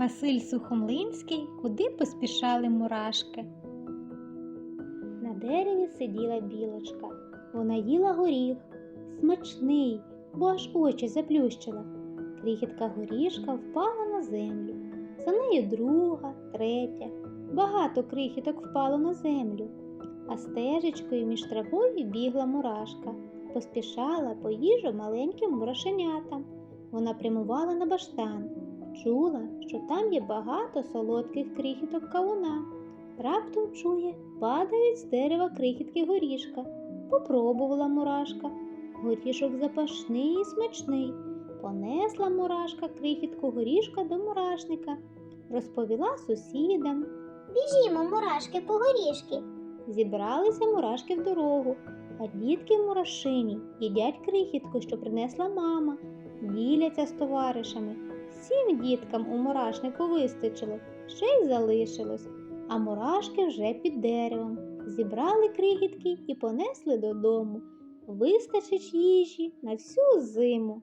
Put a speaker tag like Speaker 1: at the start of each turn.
Speaker 1: Василь Сухомлинський, куди поспішали мурашки. На дереві сиділа білочка. Вона їла горіх, смачний, бо аж очі заплющила. Крихітка горішка впала на землю. За нею друга, третя. Багато крихіток впало на землю, а стежечкою між травою бігла мурашка, поспішала по їжу маленьким мурашенятам. Вона прямувала на баштан, чула, що там є багато солодких крихіток кавуна. Раптом чує, падають з дерева крихітки горішка. Попробувала мурашка. Горішок запашний і смачний. Понесла мурашка крихітку горішка до мурашника, розповіла сусідам.
Speaker 2: Біжімо, мурашки, по горішки.
Speaker 1: Зібралися мурашки в дорогу, а дітки в мурашині їдять крихітку, що принесла мама, діляться з товаришами. Всім діткам у мурашнику вистачило, ще й залишилось, а мурашки вже під деревом. Зібрали крихітки і понесли додому. Вистачить їжі на всю зиму.